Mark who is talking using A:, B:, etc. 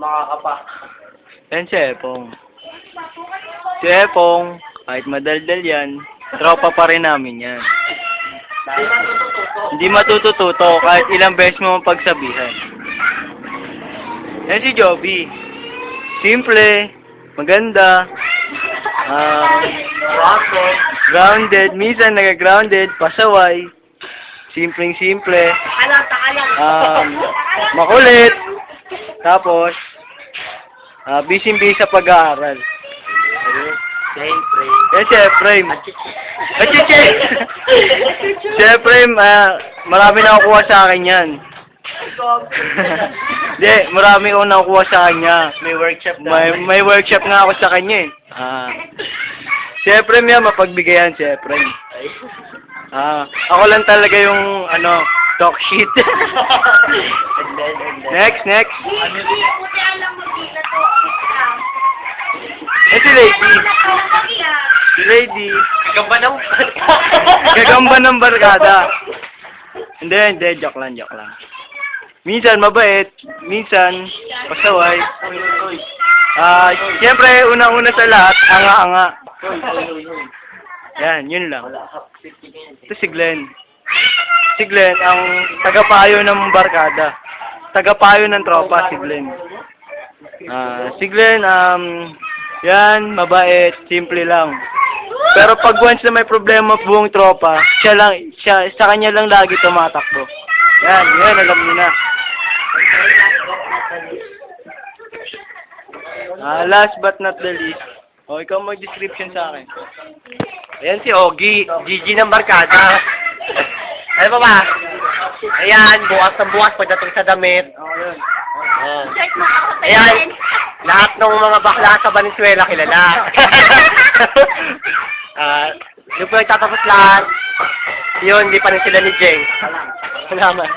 A: Makakapa.
B: Yan si Epong. Si Epong, kahit madaldal yan, tropa pa rin namin yan. Hindi matutututo kahit ilang beses mo pagsabihan. Yan si Joby. Simple, maganda, ah,
A: Wapo.
B: grounded, minsan nag-grounded, pasaway, simpleng simple,
A: Takalang, takalang.
B: um, makulit, tapos, ah, busy-busy sa pag-aaral.
A: Siyempre.
B: Yan si Efraim.
A: Achichi.
B: Achichi! si Efraim, ah, marami na nakukuha sa akin yan. Hindi, marami akong nakukuha sa kanya.
A: May workshop na.
B: May, may workshop nga ako sa kanya eh. Ah. Si Efraim yan, mapagbigayan si Efraim.
A: Ay.
B: Ah, ako lang talaga yung, ano, talk shit.
A: And then, and then.
B: next, next.
A: Ano
B: Eh, si Lady. Si Lady.
A: Gamba ng...
B: Gagamba ng barkada. Hindi, hindi. Joke lang, joke lang. Minsan mabait, minsan pasaway. Ah, siyempre, una-una sa lahat, anga-anga. Yan, yun lang.
A: Wala, half 50 minutes.
B: Ito si Glenn. Si Glenn, ang tagapayo ng barkada. Tagapayo ng tropa, si Glenn. Ah, si Glenn, um, yan, mabait, simple lang. Pero pag once na may problema buong tropa, siya lang, siya, sa kanya lang lagi tumatakbo. Yan, yan, alam niyo na. Ah, last but not the least. O, ikaw mag-description sa akin.
A: Ayan si Ogie, Gigi ng barkada. Ano ba ba? Ayan, bukas na bukas pagdating sa damit.
B: Oh, yun.
C: Sa
A: Ayan,
C: yan.
A: Lahat ng mga bakla sa Valenzuela kilala. Ah, yung po nagtatapos lahat, yun, hindi pa rin sila ni Jeng. Salamat.